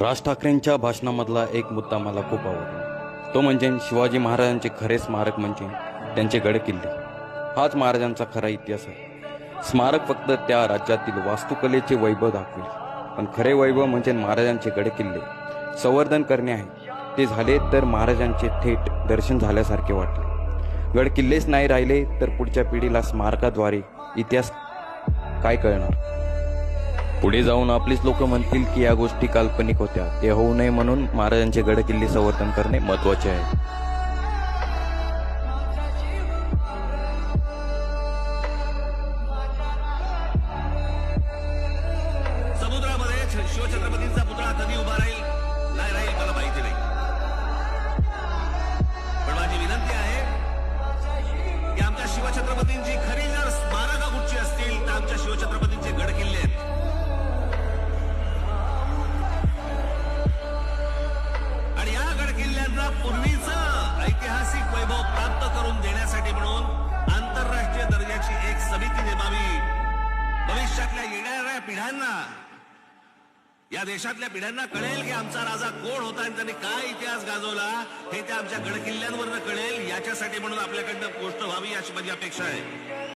राज ठाकरेंच्या भाषणामधला एक मुद्दा मला खूप आवडला. तो म्हणजे शिवाजी महाराजांचे खरे स्मारक म्हणजे त्यांचे गड किल्ले हाच महाराजांचा खरा इतिहास आहे. स्मारक फक्त त्या राज्यातील वास्तुकलेचे वैभव दाखवेल. पण खरे वैभव म्हणजे महाराजांचे गड किल्ले संवर्धन करणे आहे. ते झाले तर महाराजांचे थेट दर्शन झाल्यासारखे वाटले. गड किल्लेच नाही राहिले तर पुढच्या पिढीला स्मारकाद्वारे इतिहास काय कळणार? पुढे जाऊन आपलीच लोक म्हणतील की या गोष्टी काल्पनिक होत्या. ते होऊ नये म्हणून महाराजांचे गड किल्ले संवर्धन करणे महत्त्वाचे आहे. शिवछत्रपतींचा पुतळा कधी उभा राहील? नाही राहील मला माहिती नाही. पण माझी विनंती आहे की आमच्या शिवछत्रपतींची खरी गड पूर्वीचं ऐतिहासिक वैभव प्राप्त करून देण्यासाठी म्हणून आंतरराष्ट्रीय दर्जाची एक समिती नेमावी. भविष्यातल्या येणाऱ्या पिढ्यांना या देशातल्या पिढ्यांना कळेल की आमचा राजा कोण होता आणि त्यांनी काय इतिहास गाजवला हे त्या आमच्या गडकिल्ल्यांवरनं कळेल. याच्यासाठी म्हणून आपल्याकडनं गोष्ट व्हावी अशी माझी अपेक्षा आहे.